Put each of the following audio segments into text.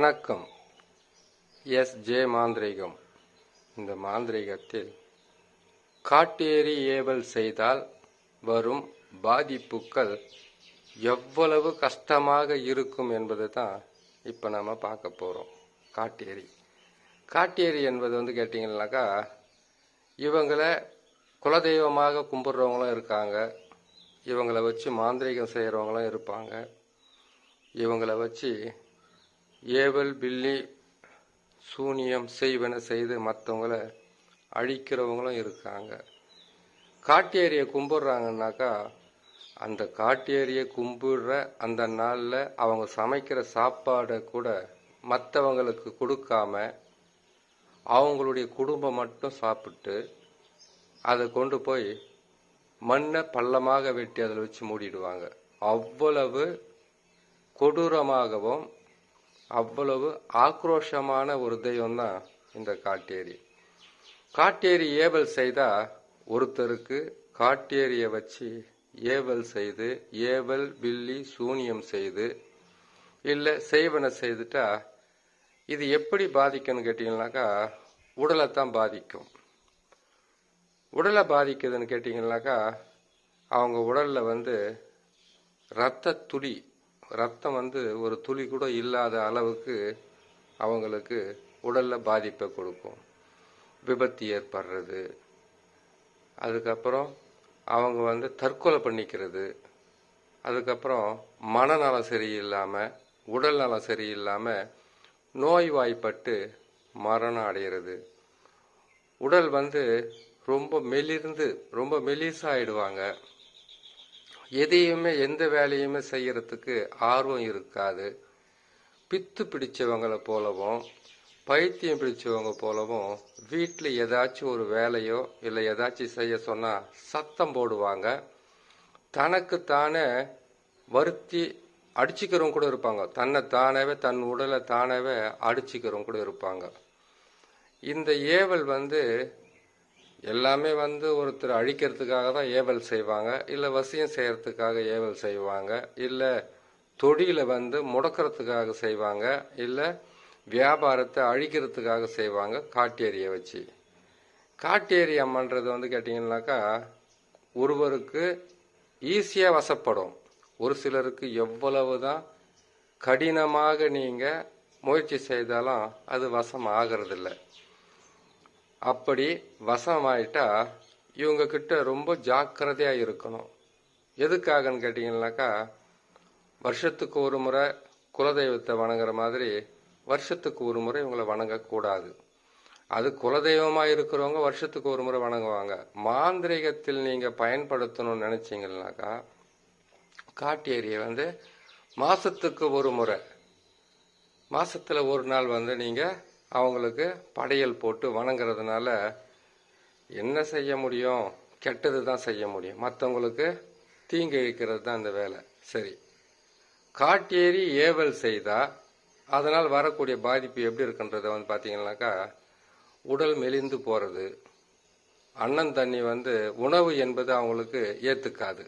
வணக்கம். S. J. மாந்திரிகம். இந்த மாந்திரிகத்தில் காட்டேரி ஏவல் செய்தால் வரும் பாதிப்புகள் எவ்வளவு கஷ்டமாக இருக்கும் என்பது தான் இப்போ நம்ம பார்க்க போகிறோம் காட்டேரி. காட்டேரி என்பது வந்து கேட்டிங்கன்னாக்கா இவங்களை குலதெய்வமாக கும்பிட்றவங்களும் இருக்காங்க. இவங்களை வச்சு மாந்திரிகம் செய்கிறவங்களும் இருப்பாங்க. இவங்களை வச்சு ஏவல் பில்லி சூனியம் செய்வன செய்து மற்றவங்கள அழிக்கிறவங்களும் இருக்காங்க. காட்டேரியை கும்பிட்றாங்கன்னாக்கா அந்த காட்டேரியை கும்பிடுற அந்த நாளில் அவங்க சமைக்கிற சாப்பாடை கூட மற்றவங்களுக்கு கொடுக்காம அவங்களுடைய குடும்பம் மட்டும் சாப்பிட்டு அதை கொண்டு போய் மண்ணை பள்ளமாக வெட்டி அதில் வச்சு மூடிடுவாங்க. அவ்வளவு கொடூரமாகவும் அவ்வளவு ஆக்ரோஷமான ஒரு தெய்வம் தான் இந்த காட்டேரி. காட்டேரி ஏவல் செய்தா ஒருத்தருக்கு காட்டேரியை வச்சு ஏவல் செய்து ஏவல் வில்லி சூனியம் செய்து இல்லை செய்வனை செய்துட்டா இது எப்படி பாதிக்கும்னு கேட்டிங்கனாக்கா உடலை தான் பாதிக்கும். உடலை பாதிக்குதுன்னு கேட்டிங்கனாக்கா அவங்க உடலில் வந்து இரத்த துளி ரத்தம் வந்து ஒரு துளி கூட இல்லாத அளவுக்கு அவங்களுக்கு உடலில் பாதிப்பை கொடுக்கும். விபத்து ஏற்படுறது. அதுக்கப்புறம் அவங்க வந்து தற்கொலை பண்ணிக்கிறது. அதுக்கப்புறம் மனநலம் சரியில்லாமல் உடல் நலம் சரியில்லாமல் நோய்வாய்ப்பட்டு மரணம் அடைகிறது உடல் வந்து ரொம்ப மெலிர்ந்து ரொம்ப மெலிசாயிடுவாங்க. எதையுமே எந்த வேலையுமே செய்யறதுக்கு ஆர்வம் இருக்காது. பித்து பிடிச்சவங்களை போலவும் பைத்தியம் பிடிச்சவங்க போலவும் வீட்டில் ஏதாச்சும் ஒரு வேலையோ இல்லை ஏதாச்சும் செய்ய சொன்னால் சத்தம் போடுவாங்க. தனக்கு தானே வருத்தி அடிச்சுக்கிறவங்க கூட இருப்பாங்க. தன்னை தானவே தன் உடலை தானவே அடிச்சுக்கிறவங்க கூட இருப்பாங்க. இந்த ஏவல் வந்து எல்லாமே வந்து ஒருத்தர் அழிக்கிறதுக்காக தான் ஏவல் செய்வாங்க இல்லை வசியம் செய்கிறதுக்காக ஏவல் செய்வாங்க இல்லை தொழிலை வந்து முடக்கிறதுக்காக செய்வாங்க இல்லை வியாபாரத்தை அழிக்கிறதுக்காக செய்வாங்க காட்டேரியை வச்சு. காட்டேரி அம்மன்றது வந்து கேட்டிங்கன்னாக்கா ஒருவருக்கு ஈஸியாக வசப்படும். ஒரு சிலருக்கு எவ்வளவு தான் கடினமாக நீங்கள் முயற்சி செய்தாலும் அது வசம் ஆகிறதில்ல. அப்படி வசமாயிட்டா இவங்க கிட்ட ரொம்ப ஜாக்கிரதையா இருக்கணும். எதுக்காகன்னு கேட்டிங்கன்னாக்கா வருஷத்துக்கு ஒரு முறை குலதெய்வத்தை வணங்குற மாதிரி வருஷத்துக்கு ஒரு முறை இவங்களை வணங்கக்கூடாது. அது குலதெய்வமா இருக்கிறவங்க வருஷத்துக்கு ஒரு முறை வணங்குவாங்க. மாந்திரிகத்தில் நீங்க பயன்படுத்தணும்னு நினைச்சீங்கன்னாக்கா காட்டேரியை வந்து மாசத்துக்கு ஒரு முறை மாசத்துல ஒரு நாள் வந்து நீங்க அவங்களுக்கு படையல் போட்டு வணங்குறதுனால என்ன செய்ய முடியும்? கெட்டது தான் செய்ய முடியும். மற்றவங்களுக்கு தீங்கு இழிக்கிறது தான் இந்த வேலை. சரி. காட்டேறி ஏவல் செய்தா அதனால் வரக்கூடிய பாதிப்பு எப்படி இருக்குன்றத வந்து பார்த்தீங்கன்னாக்கா உடல் மெலிந்து போகிறது அண்ணன் தண்ணி வந்து உணவு என்பது அவங்களுக்கு ஏற்றுக்காது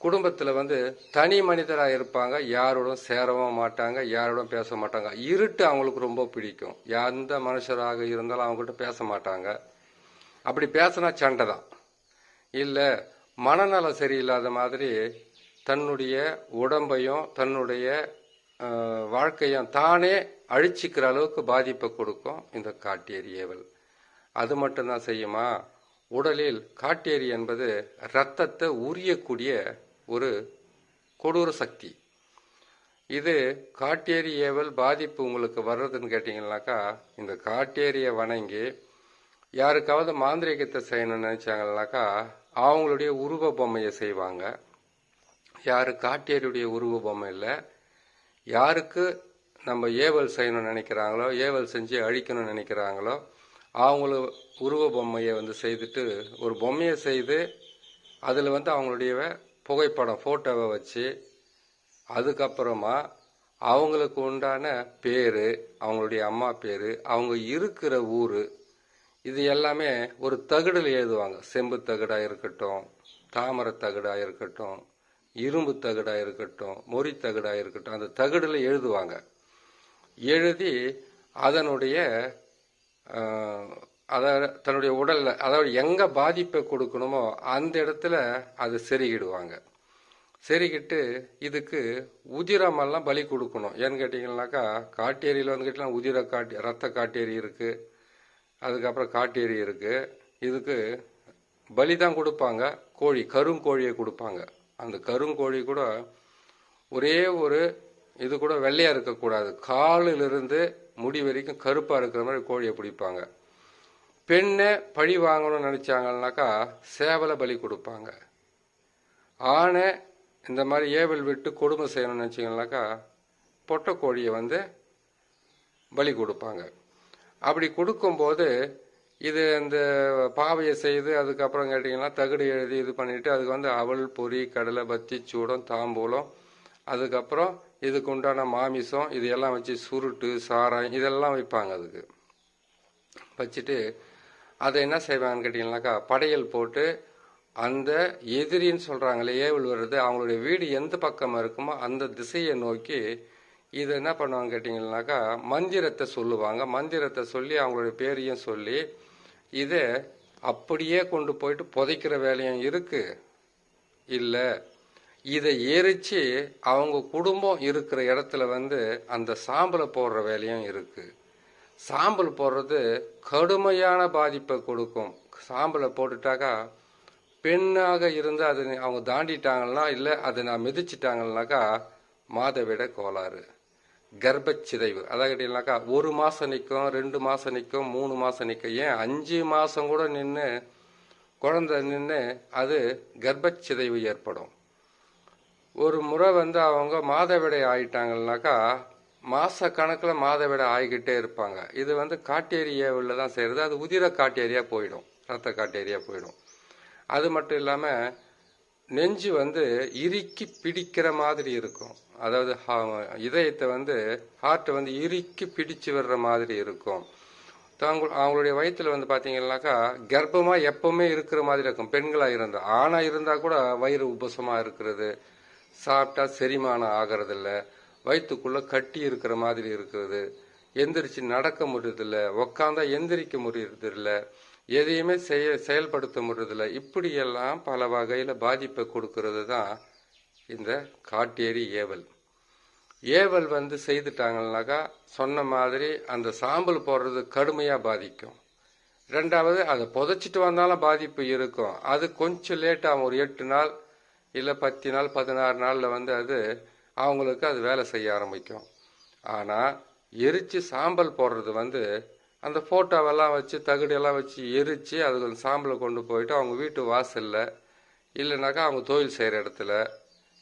குடும்பத்தில் வந்து தனி மனிதராக இருப்பாங்க யாரோடும் சேரவும் மாட்டாங்க யாரோடும் பேச மாட்டாங்க. இருட்டு அவங்களுக்கு ரொம்ப பிடிக்கும். எந்த மனுஷராக இருந்தாலும் அவங்ககிட்ட பேச மாட்டாங்க. அப்படி பேசினா சண்டை தான். இல்லை மனநலம் சரியில்லாத மாதிரி தன்னுடைய உடம்பையும் தன்னுடைய வாழ்க்கையும் தானே அழிச்சிக்கிற அளவுக்கு பாதிப்பை கொடுக்கும் இந்த காட்டேரி ஏவல். அது மட்டும்தான் செய்யுமா? உடலில் காட்டேரி என்பது இரத்தத்தை உரியக்கூடிய ஒரு கொடூர சக்தி. இது காட்டேரி ஏவல் பாதிப்பு உங்களுக்கு வர்றதுன்னு கேட்டிங்கனாக்கா இந்த காட்டேரியை வணங்கி யாருக்காவது மாந்திரீகத்தை செய்யணும்னு நினச்சாங்கனாக்கா அவங்களுடைய உருவ பொம்மையை செய்வாங்க. யாரு காட்டேரியுடைய உருவ பொம்மை இல்லை. யாருக்கு நம்ம ஏவல் செய்யணும்னு நினைக்கிறாங்களோ ஏவல் செஞ்சு அழிக்கணும்னு நினைக்கிறாங்களோ அவங்கள உருவ பொம்மையை வந்து செய்துட்டு ஒரு பொம்மையை செய்து அதில் வந்து அவங்களுடைய புகைப்படம் ஃபோட்டோவை வச்சு அதுக்கப்புறமா அவங்களுக்கு உண்டான பேர் அவங்களுடைய அம்மா பேர் அவங்க இருக்கிற ஊர் இது எல்லாமே ஒரு தகடில் எழுதுவாங்க. செம்பு தகடாக இருக்கட்டும் தாமரை தகடாக இருக்கட்டும் இரும்பு தகடாக இருக்கட்டும் மொறி தகடாக இருக்கட்டும் அந்த தகடில் எழுதுவாங்க. எழுதி அதனுடைய அதாவது தன்னுடைய உடலில் அதாவது எங்கே பாதிப்பை கொடுக்கணுமோ அந்த இடத்துல அது செருகிடுவாங்க. செருகிட்டு இதுக்கு உதிரமெல்லாம் பலி கொடுக்கணும். ஏன்னு கேட்டிங்கன்னாக்கா காட்டேரியில் வந்து கேட்டிங்கன்னா உதிர காட்டி ரத்த காட்டேரி இருக்குது அதுக்கப்புறம் காட்டேரி இருக்குது இதுக்கு பலி தான் கொடுப்பாங்க. கோழி கருங்கோழியை கொடுப்பாங்க. அந்த கருங்கோழி கூட ஒரே ஒரு இது கூட வெள்ளையாக இருக்கக்கூடாது. காலிலிருந்து முடி வரைக்கும் கருப்பாக இருக்கிற மாதிரி கோழியை பிடிப்பாங்க. பெண்ணை பழி வாங்கணும்னு நினச்சாங்கன்னாக்கா சேவலை பலி கொடுப்பாங்க. ஆணை இந்த மாதிரி ஏவல் விட்டு கொடுமை செய்யணும்னு நினச்சிங்கனாக்கா பொட்டக்கோழியை வந்து பலி கொடுப்பாங்க. அப்படி கொடுக்கும்போது இது இந்த பாவையை செய்து அதுக்கப்புறம் கேட்டிங்கன்னா தகுடு எழுதி இது பண்ணிவிட்டு அதுக்கு வந்து அவல் பொரி கடலை பத்தி சூடம் தாம்பூலம் அதுக்கப்புறம் இதுக்கு உண்டான மாமிசம் இது எல்லாம் வச்சு சுருட்டு சாராயம் இதெல்லாம் வைப்பாங்க அதுக்கு. வச்சுட்டு அதை என்ன செய்வாங்கன்னு கேட்டிங்கனாக்கா படையல் போட்டு அந்த எதிரின்னு சொல்கிறாங்களே ஏவல் வருது அவங்களுடைய வீடு எந்த பக்கம் இருக்குமோ அந்த திசையை நோக்கி இதை என்ன பண்ணுவாங்க கேட்டிங்கனாக்கா மந்திரத்தை சொல்லுவாங்க. மந்திரத்தை சொல்லி அவங்களுடைய பேரையும் சொல்லி இதை அப்படியே கொண்டு போயிட்டு புதைக்கிற வேலையும் இருக்குது இல்லை இதை எரித்து அவங்க குடும்பம் இருக்கிற இடத்துல வந்து அந்த சாம்பலை போடுற வேலையும் இருக்குது சாம்பல் போடுறது கடுமையான பாதிப்பை கொடுக்கும். சாம்பலை போட்டுட்டாக்கா பெண்ணாக இருந்து அது அவங்க தாண்டிட்டாங்கன்னா இல்லை அதை நான் மிதிச்சிட்டாங்கன்னாக்கா மாதவிட கோளாறு. கர்ப்பச்சிதைவு. அதாவது கேட்டீங்கன்னாக்கா ஒரு மாதம் நிற்கும் ரெண்டு மாதம் நிற்கும் மூணு மாதம் நிற்கும் ஏன்? அஞ்சு மாதம் கூட நின்று குழந்தை நின்று அது கர்ப்பச்சிதைவு ஏற்படும். ஒரு முறை வந்து அவங்க மாதவிடை ஆயிட்டாங்கன்னாக்கா மாத கணக்கில் மாதவிடம் ஆகிக்கிட்டே இருப்பாங்க. இது வந்து காட்டேரியாவில் தான் செய்கிறது அது உதிர காட்டேரியா போயிடும். ரத்த காட்டேரியா போயிடும். அது மட்டும் இல்லாமல் நெஞ்சு வந்து இறுக்கி பிடிக்கிற மாதிரி இருக்கும். அதாவது இதயத்தை வந்து ஹார்ட்டை வந்து இறுக்கி பிடிச்சு விடுற மாதிரி இருக்கும். தாங்கள் அவங்களுடைய வயிற்றில் வந்து பார்த்தீங்கன்னாக்கா கர்ப்பமாக எப்பவுமே இருக்கிற மாதிரி இருக்கும். பெண்களாக இருந்தால் ஆணாக இருந்தால் கூட வயிறு உபசமாக இருக்கிறது. சாப்பிட்டா செரிமானம் ஆகிறதில்ல. வயிற்றுக்குள்ளே கட்டி இருக்கிற மாதிரி இருக்கிறது எந்திரிச்சு நடக்க முடியறதில்ல உக்காந்தா எந்திரிக்க முடியறதில்ல எதையுமே செய்ய செயல்படுத்த முடியறதில்ல. இப்படியெல்லாம் பல வகையில் பாதிப்பை கொடுக்கறது தான் இந்த காட்டேரி ஏவல். ஏவல் வந்து செய்துட்டாங்கன்னாக்கா சொன்ன மாதிரி அந்த சாம்பல் போடுறது கடுமையாக பாதிக்கும். ரெண்டாவது அதை புதைச்சிட்டு வந்தாலும் பாதிப்பு இருக்கும். அது கொஞ்சம் லேட்டாகும். ஒரு எட்டு நாள் இல்லை பத்து நாள் பதினாறு நாளில் வந்து அது அவங்களுக்கு அது வேலை செய்ய ஆரம்பிக்கும். ஆனால் எரித்து சாம்பல் போடுறது வந்து அந்த ஃபோட்டோவெல்லாம் வச்சு தகுடியெல்லாம் வச்சு எரித்து அதுக்கு அந்த சாம்பலை கொண்டு போயிட்டு அவங்க வீட்டு வாசலில் இல்லைனாக்கா அவங்க தொழில் செய்கிற இடத்துல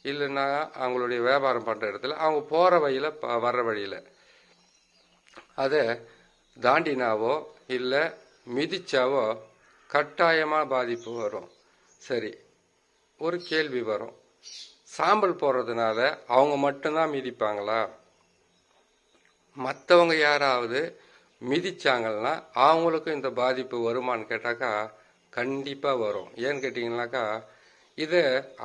இல்லைன்னா அவங்களுடைய வியாபாரம் பண்ணுற இடத்துல அவங்க போகிற வழியில் வர்ற வழியில். அதை தாண்டினாவோ இல்லை மிதிச்சாவோ கட்டாயமாக பாதிப்பு வரும். சரி ஒரு கேள்வி வரும். சாம்பல் போடுறதுனால அவங்க மட்டும்தான் மிதிப்பாங்களா? மற்றவங்க யாராவது மிதிச்சாங்கன்னா அவங்களுக்கும் இந்த பாதிப்பு வருமான்னு கேட்டாக்கா கண்டிப்பாக வரும். ஏன்னு கேட்டிங்கனாக்கா இது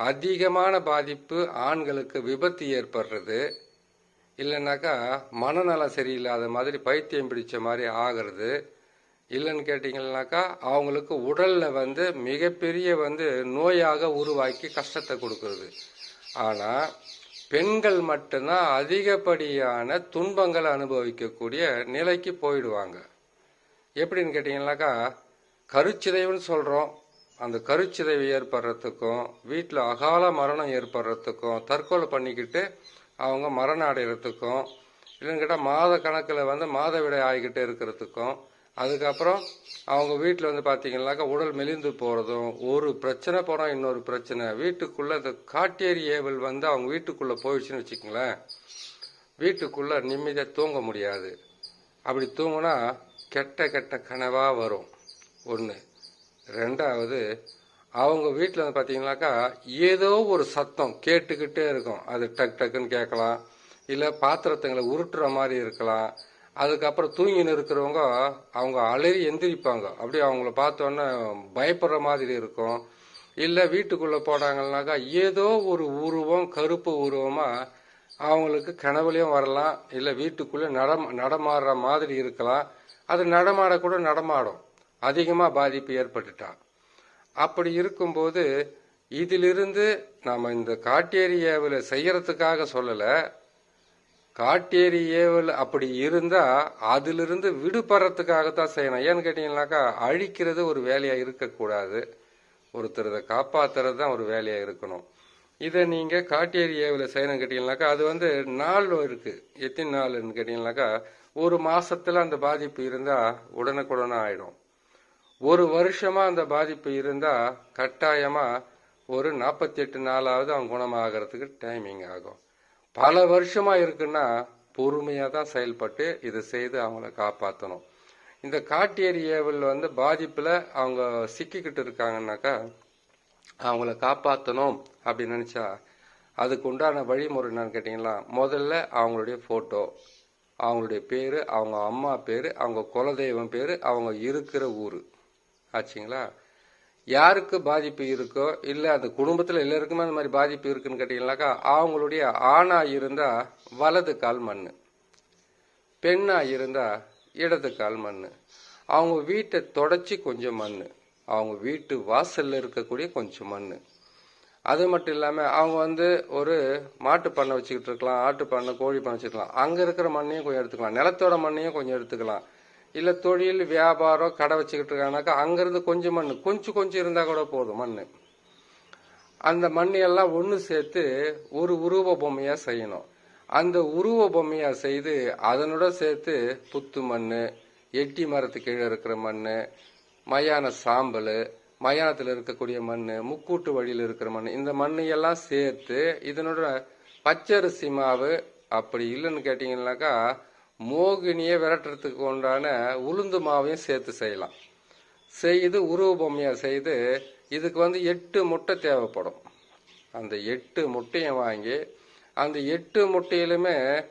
அதிகமான பாதிப்பு ஆண்களுக்கு விபத்து ஏற்படுறது. இல்லைனாக்கா மனநலம் சரியில்லாத மாதிரி பைத்தியம் பிடிச்ச மாதிரி ஆகிறது. இல்லைன்னு கேட்டிங்கன்னாக்கா அவங்களுக்கு உடலில் வந்து மிகப்பெரிய வந்து நோயாக உருவாக்கி கஷ்டத்தை கொடுக்கறது. ஆனால் பெண்கள் மட்டும்தான் அதிகப்படியான துன்பங்களை அனுபவிக்கக்கூடிய நிலைக்கு போயிடுவாங்க. எப்படின்னு கேட்டிங்கனாக்கா கருச்சிதைவுன்னு சொல்கிறோம் அந்த கருச்சிதைவு ஏற்படுறதுக்கும் வீட்டில் அகால மரணம் ஏற்படுறதுக்கும் தற்கொலை பண்ணிக்கிட்டு அவங்க மரணம் அடைகிறதுக்கும் இல்லைன்னு கேட்டால் மாத கணக்கில் வந்து மாதவிடை ஆகிக்கிட்டே இருக்கிறதுக்கும் அதுக்கப்புறம் அவங்க வீட்டில் வந்து பார்த்தீங்கன்னாக்கா உடல் மெலிந்து போகிறதும் ஒரு பிரச்சனை போனால் இன்னொரு பிரச்சனை. வீட்டுக்குள்ளே இந்த காட்டேரி ஏவல் வந்து அவங்க வீட்டுக்குள்ளே போயிடுச்சுன்னு வச்சுக்கோங்களேன். வீட்டுக்குள்ளே நிம்மதியாக தூங்க முடியாது. அப்படி தூங்கினா கெட்ட கெட்ட கனவாக வரும். ஒன்று ரெண்டாவது அவங்க வீட்டில் வந்து பார்த்தீங்கன்னாக்கா ஏதோ ஒரு சத்தம் கேட்டுக்கிட்டே இருக்கும். அது டக் டக்குன்னு கேட்கலாம். இல்லை பாத்திரத்துங்களை உருட்டுற மாதிரி இருக்கலாம். அதுக்கப்புறம் தூங்கின்னு இருக்கிறவங்க அவங்க அலறி எந்திரிப்பாங்க. அப்படியே அவங்கள பார்த்தோன்னே பயப்படுற மாதிரி இருக்கும். இல்லை வீட்டுக்குள்ளே போனாங்கன்னாக்கா ஏதோ ஒரு உருவம் கருப்பு உருவமாக அவங்களுக்கு கனவுலையும் வரலாம். இல்லை வீட்டுக்குள்ளே நடம் நடமாடுற மாதிரி இருக்கலாம். அது நடமாடக்கூட நடமாடும். அதிகமாக பாதிப்பு ஏற்பட்டுட்டா. அப்படி இருக்கும்போது இதிலிருந்து நாம் இந்த காட்டேரி செய்கிறதுக்காக செய்யறதுக்காக சொல்லலை காட்டேரி ஏவல் அப்படி இருந்தா அதிலிருந்து விடுபடுறதுக்காகத்தான் செய்யணும். ஏன்னு கேட்டீங்கன்னாக்கா அழிக்கிறது ஒரு வேலையா இருக்கக்கூடாது. ஒருத்தரதை காப்பாத்துறது தான் ஒரு வேலையா இருக்கணும். இதை நீங்க காட்டேரி ஏவல செய்யணும் கேட்டீங்கன்னாக்கா அது வந்து நாள் இருக்கு. எத்தனை நாள்னு கேட்டீங்கன்னாக்கா ஒரு மாசத்துல அந்த பாதிப்பு இருந்தா உடனுக்குடனே ஆயிடும். ஒரு வருஷமா அந்த பாதிப்பு இருந்தா கட்டாயமா ஒரு நாற்பத்தி எட்டு நாளாவது அவன் குணமாகறதுக்கு டைமிங் ஆகும். பல வருஷமா இருக்குன்னா பொறுமையா தான் செயல்பட்டு இதை செய்து அவங்கள காப்பாற்றணும் இந்த காட்டேரி ஏவல் வந்து பாதிப்புல அவங்க சிக்கிக்கிட்டு இருக்காங்கன்னாக்கா அவங்கள காப்பாற்றணும் அப்படின்னு நினைச்சா அதுக்கு உண்டான வழிமுறை என்னன்னு கேட்டீங்களா? முதல்ல அவங்களுடைய போட்டோ அவங்களுடைய பேர் அவங்க அம்மா பேர் அவங்க குலதெய்வம் பேர் அவங்க இருக்கிற ஊர். ஆச்சுங்களா? யாருக்கு பாதிப்பு இருக்கோ இல்லை அந்த குடும்பத்தில் எல்லாருக்குமே அந்த மாதிரி பாதிப்பு இருக்குன்னு கேட்டிங்கனாக்கா அவங்களுடைய ஆணாக இருந்தால் வலது கால் மண் பெண்ணாக இருந்தால் இடது கால் மண் அவங்க வீட்டை தொடச்சி கொஞ்சம் மண் அவங்க வீட்டு வாசலில் இருக்கக்கூடிய கொஞ்சம் மண் அது மட்டும் இல்லாமல் அவங்க வந்து ஒரு மாட்டு பண்ணை வச்சுக்கிட்டு இருக்கலாம் ஆட்டு பண்ணை கோழி பண்ணை வச்சுக்கலாம். அங்கே இருக்கிற மண்ணையும் கொஞ்சம் எடுத்துக்கலாம். நிலத்தோட மண்ணையும் கொஞ்சம் எடுத்துக்கலாம். இல்லை தொழில் வியாபாரம் கடை வச்சுக்கிட்டு இருக்காங்கனாக்கா அங்கேருந்து கொஞ்சம் மண் கொஞ்சம் கொஞ்சம் இருந்தால் கூட போதும் மண் அந்த மண்ணையெல்லாம் ஒன்று சேர்த்து ஒரு உருவ பொம்மையாக செய்யணும். அந்த உருவ பொம்மையாக செய்து அதனோட சேர்த்து புத்து மண் எட்டி மரத்து கீழே இருக்கிற மண் மயான சாம்பல் மயானத்தில் இருக்கக்கூடிய மண் முக்கூட்டு வழியில் இருக்கிற மண் இந்த மண்ணையெல்லாம் சேர்த்து இதனோட பச்சரிசி மாவு அப்படி இல்லைன்னு கேட்டிங்கன்னாக்கா மோகினியை விரட்டுறதுக்கு உண்டான உளுந்து மாவையும் சேர்த்து செய்யலாம். செய்து உருவ பொம்மையாக செய்து இதுக்கு வந்து எட்டு முட்டை தேவைப்படும். அந்த எட்டு முட்டையை வாங்கி அந்த எட்டு முட்டையிலுமே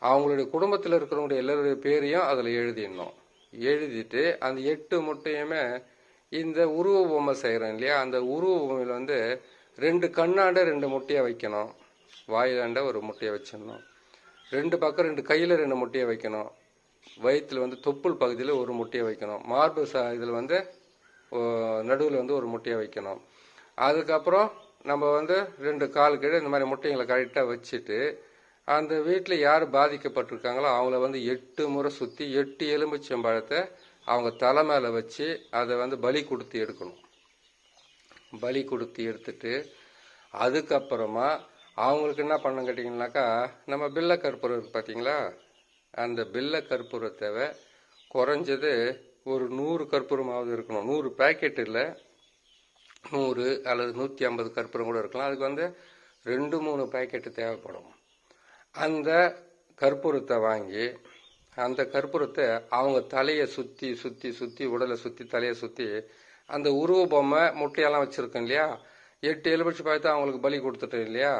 அவங்களுடைய குடும்பத்தில் இருக்கிறவங்களுடைய எல்லாருடைய பேரையும் அதில் எழுதிடணும். எழுதிட்டு அந்த எட்டு முட்டையுமே இந்த உருவ பொம்மை செய்கிறோம் இல்லையா? அந்த உருவ பொம்மையில் வந்து ரெண்டு கண்ணாண்ட ரெண்டு முட்டையை வைக்கணும். வாயிலாண்ட ஒரு முட்டையை வச்சிடணும். ரெண்டு பக்கம் ரெண்டு கையில் ரெண்டு முட்டையை வைக்கணும். வயிற்றில் வந்து தொப்புள் பகுதியில் ஒரு முட்டையை வைக்கணும். மார்பு சா இதில் வந்து நடுவில் வந்து ஒரு முட்டையை வைக்கணும். அதுக்கப்புறம் நம்ம வந்து ரெண்டு கால் கீழே இந்த மாதிரி முட்டைங்களை கரெக்டாக வச்சுட்டு அந்த வீட்டில் யார் பாதிக்கப்பட்டிருக்காங்களோ அவங்கள வந்து எட்டு முறை சுற்றி எட்டு எலுமிச்சம்பழத்தை அவங்க தலை மேலே வச்சு அதை வந்து பலி கொடுத்து எடுக்கணும். பலி கொடுத்து எடுத்துட்டு அதுக்கப்புறமா அவங்களுக்கு என்ன பண்ண கேட்டிங்கனாக்கா நம்ம பில்ல கற்பூரம் இருக்குது பார்த்தீங்களா அந்த பில்ல கற்பூரத்தை குறைஞ்சது ஒரு நூறு கற்பூரமாவது இருக்கணும். நூறு பேக்கெட் இல்லை நூறு அல்லது நூற்றி ஐம்பது கற்பூரம் கூட இருக்கலாம். அதுக்கு வந்து ரெண்டு மூணு பேக்கெட்டு தேவைப்படும். அந்த கற்பூரத்தை வாங்கி அந்த கற்பூரத்தை அவங்க தலையை சுற்றி சுற்றி சுற்றி உடலை சுற்றி தலையை சுற்றி அந்த உருவ பொம்மை முட்டையெல்லாம் வச்சுருக்கோம் இல்லையா? எட்டு எலுமிச்சு பார்த்து அவங்களுக்கு பலி கொடுத்துட்டோம் இல்லையா?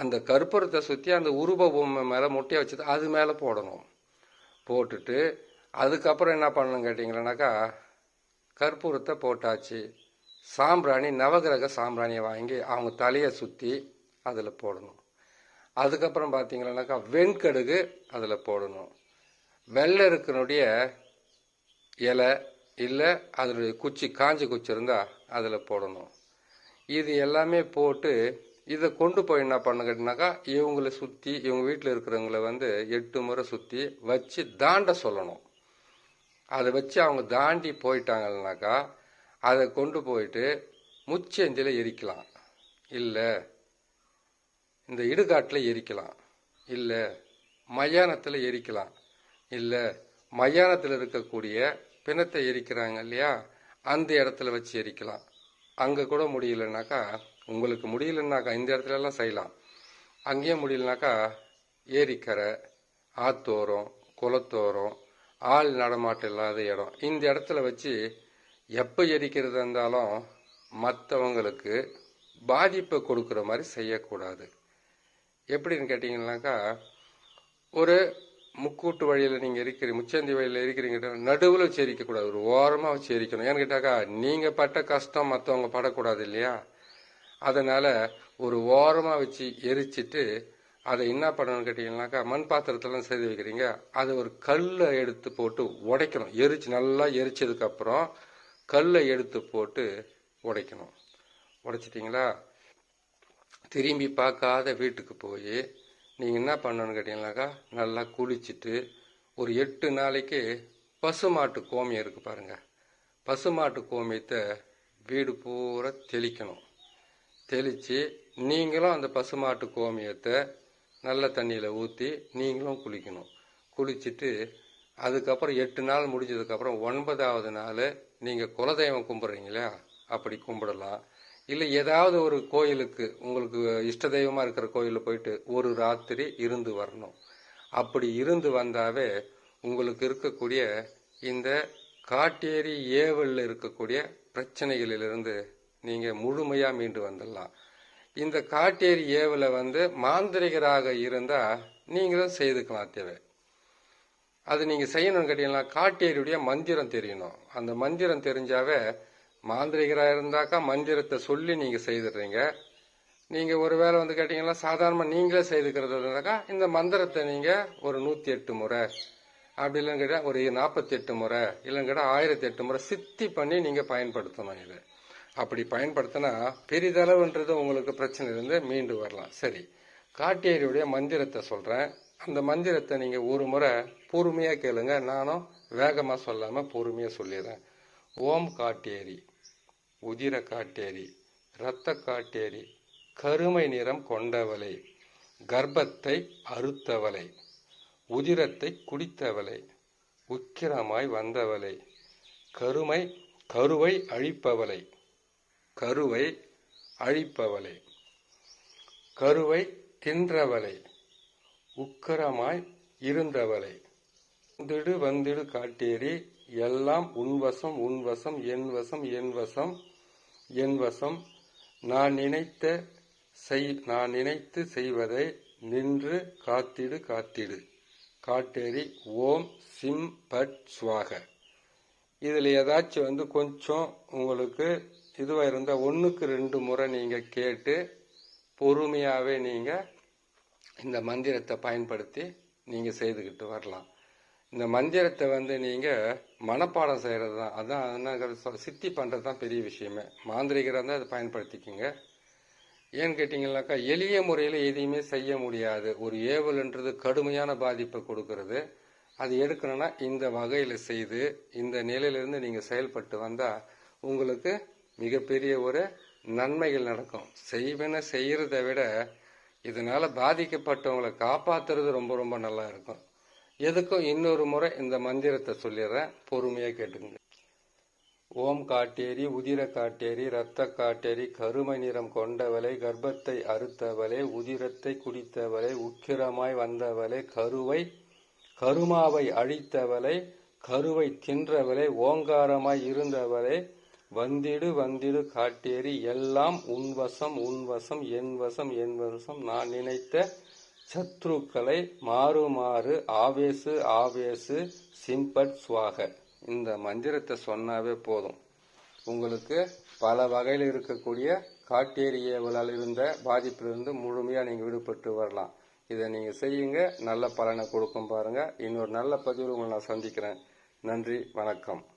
அந்த கற்பூரத்தை சுற்றி அந்த உருவ பொம்மை மேலே முட்டையை வச்சு அது மேலே போடணும். போட்டுட்டு அதுக்கப்புறம் என்ன பண்ணணும் கேட்டிங்களேனாக்கா கற்பூரத்தை போட்டாச்சு. சாம்பிராணி நவகிரக சாம்பிராணியை வாங்கி அவங்க தலையை சுற்றி அதில் போடணும். அதுக்கப்புறம் பார்த்தீங்கன்னாக்கா வெண்கடுகு அதில் போடணும். வெள்ளை இருக்கனுடைய இலை இல்லை அதனுடைய குச்சி காஞ்சி குச்சி இருந்தால் அதில் போடணும். இது எல்லாமே போட்டு இதை கொண்டு போய் என்ன பண்ணுங்கன்னாக்கா இவங்களை சுற்றி இவங்க வீட்டில் இருக்கிறவங்கள வந்து எட்டு முறை சுற்றி வச்சு தாண்ட சொல்லணும். அதை வச்சு அவங்க தாண்டி போயிட்டாங்கன்னாக்கா அதை கொண்டு போயிட்டு முச்சந்தியில் எரிக்கலாம். இல்லை இந்த இடுகாட்டில் எரிக்கலாம். இல்லை மயானத்தில் எரிக்கலாம். இல்லை மயானத்தில் இருக்கக்கூடிய பிணத்தை எரிக்கிறாங்க இல்லையா அந்த இடத்துல வச்சு எரிக்கலாம். அங்கே கூட முடியலனாக்கா உங்களுக்கு முடியலன்னாக்கா இந்த இடத்துல எல்லாம் செய்யலாம். அங்கேயே முடியலனாக்கா ஏரிக்கரை ஆத்தோரம் குளத்தோரம் ஆள் நடமாட்டம் இல்லாத இடம். இந்த இடத்துல வச்சு எப்போ எரிக்கிறதா இருந்தாலும் மற்றவங்களுக்கு பாதிப்பை கொடுக்குற மாதிரி செய்யக்கூடாது. எப்படின்னு கேட்டிங்கன்னாக்கா ஒரு முக்கூட்டு வழியில் நீங்கள் இருக்கிறீங்க முச்சந்தி வழியில் இருக்கிறீங்க நடுவில் வச்சு எரிக்கக்கூடாது. ஒரு ஓரமாக வச்சு எரிக்கணும். ஏன்னு கேட்டாக்கா நீங்கள் பட்ட கஷ்டம் மற்றவங்க படக்கூடாது இல்லையா? அதனால் ஒரு ஓரமாக வச்சு எரிச்சிட்டு அதை என்ன பண்ணணும்னு கேட்டிங்கன்னாக்கா மண் பாத்திரத்தெல்லாம் செய்து வைக்கிறீங்க. அதை ஒரு கல்லை எடுத்து போட்டு உடைக்கணும். எரிச்சு நல்லா எரிச்சதுக்கப்புறம் கல்லை எடுத்து போட்டு உடைக்கணும். உடைச்சிட்டிங்களா? திரும்பி பார்க்காத வீட்டுக்கு போய் நீங்கள் என்ன பண்ணணும்னு கேட்டிங்கனாக்கா நல்லா குளிச்சுட்டு ஒரு எட்டு நாளைக்கு பசுமாட்டு கோமியம் இருக்குது பாருங்கள் பசுமாட்டு கோமியத்தை வீடு பூரா தெளிக்கணும். தெளித்து நீங்களும் அந்த பசுமாட்டு கோமியத்தை நல்ல தண்ணியில் ஊற்றி நீங்களும் குளிக்கணும். குளிச்சுட்டு அதுக்கப்புறம் எட்டு நாள் முடிஞ்சதுக்கப்புறம் ஒன்பதாவது நாள் நீங்கள் குலதெய்வம் கும்பிட்றீங்களா? அப்படி கும்பிடலாம். இல்லை ஏதாவது ஒரு கோயிலுக்கு உங்களுக்கு இஷ்ட தெய்வமாக இருக்கிற கோயிலில் போயிட்டு ஒரு ராத்திரி இருந்து வரணும். அப்படி இருந்து வந்தாவே உங்களுக்கு இருக்கக்கூடிய இந்த காட்டேரி ஏவலில் இருக்கக்கூடிய பிரச்சனைகளிலிருந்து நீங்கள் முழுமையாக மீண்டு வந்துடலாம். இந்த காட்டேரி ஏவில் வந்து மாந்திரிகராக இருந்தால் நீங்களும் செய்துக்கலாம் தேவை அது நீங்கள் செய்யணும்னு கேட்டீங்கன்னா காட்டேரியுடைய மந்திரம் தெரியணும். அந்த மந்திரம் தெரிஞ்சாவே மாந்திரிகராக இருந்தாக்கா மந்திரத்தை சொல்லி நீங்கள் செய்துடுறீங்க. நீங்கள் ஒரு வேளை வந்து கேட்டிங்கன்னா சாதாரணமாக நீங்களே செய்துக்கிறது இருந்தாக்கா இந்த மந்திரத்தை நீங்கள் ஒரு நூற்றி எட்டு முறை அப்படி இல்லைன்னு கேட்டால் ஒரு நாற்பத்தெட்டு முறை இல்லைன்னு கேட்டால் ஆயிரத்தி எட்டு முறை சித்தி பண்ணி நீங்கள் பயன்படுத்தணும் இதை. அப்படி பயன்படுத்தினா பெரிதளவுன்றது உங்களுக்கு பிரச்சனை இருந்து மீண்டு வரலாம். சரி. காட்டேரியுடைய மந்திரத்தை சொல்கிறேன் அந்த மந்திரத்தை நீங்கள் ஒரு முறை பொறுமையாக கேளுங்க. நானும் வேகமாக சொல்லாமல் பொறுமையாக சொல்லிடுறேன். ஓம் காட்டேரி உதிர காட்டேரி இரத்த காட்டேரி கருமை நிறம் கொண்டவளை கர்ப்பத்தை அறுத்தவளை உதிரத்தை குடித்தவளை உக்கிரமாய் வந்தவளை கருமை கருவை அழிப்பவளை கருவை அழிப்பவளை. கருவை தின்றவளை. உக்கரமாய் இருந்தவளை. வந்திடு வந்திடு காட்டேரி எல்லாம் உன்வசம் உன்வசம் என் வசம் என் வசம் என் வசம். நான் நினைத்த செய் நான் நினைத்து செய்வதை நின்று காத்திடு காத்திடு. காட்டேரி ஓம் சிம் பட் சுவாக. இதில் ஏதாச்சும் வந்து கொஞ்சம் உங்களுக்கு இதுவாக இருந்தால் ஒன்றுக்கு ரெண்டு முறை நீங்கள் கேட்டு பொறுமையாகவே நீங்கள் இந்த மந்திரத்தை பயன்படுத்தி நீங்கள் செய்துக்கிட்டு வரலாம். இந்த மந்திரத்தை வந்து நீங்கள் மனப்பாடம் செய்கிறது தான். அதான் என்ன சித்தி பண்ணுறது தான் பெரிய விஷயமே. மாந்திரிகராக தான் அதை பயன்படுத்திக்கோங்க. ஏன்னு கேட்டிங்கனாக்கா எளிய முறையில் எதையுமே செய்ய முடியாது. ஒரு ஏவல்ன்றது கடுமையான பாதிப்பை கொடுக்கறது. அது எடுக்கணும்னா இந்த வகையில் செய்து இந்த நிலையிலிருந்து நீங்கள் செயல்பட்டு வந்தால் உங்களுக்கு மிகப்பெரிய ஒரு நன்மைகள் நடக்கும். செய்வன செய்கிறத விட இதனால் பாதிக்கப்பட்டவங்களை காப்பாற்றுறது ரொம்ப ரொம்ப நல்லா இருக்கும். எதுக்கும் இன்னொரு முறை இந்த மந்திரத்தை சொல்லிடுறேன். பொறுமையாக கேட்டுங்க ஓம் காட்டேரி உதிர காட்டேரி இரத்த காட்டேரி கருமை நிறம் கொண்டவளே கர்ப்பத்தை அறுத்தவளே உதிரத்தை குடித்தவளே உக்கிரமாய் வந்தவளை கருவை கருமாவை அழித்தவளை கருவை தின்றவளே ஓங்காரமாய் இருந்தவளை வந்திடு வந்திடு காட்டேரி எல்லாம் உன்வசம் உன்வசம் என் வசம் என் வசம். நான் நினைத்த சத்ருக்களை மாறுமாறு ஆவேசு ஆவேசு சிம்பட் சுவாக. இந்த மந்திரத்தை சொன்னாவே போதும். உங்களுக்கு பல வகையில் இருக்கக்கூடிய காட்டேரிவலால் இருந்த பாதிப்பிலிருந்து முழுமையாக நீங்கள் விடுபட்டு வரலாம். இதை நீங்கள் செய்யுங்க. நல்ல பலனை கொடுக்கும் பாருங்கள் இன்னொரு நல்ல பதிவில் உங்களை நான் சந்திக்கிறேன். நன்றி வணக்கம்.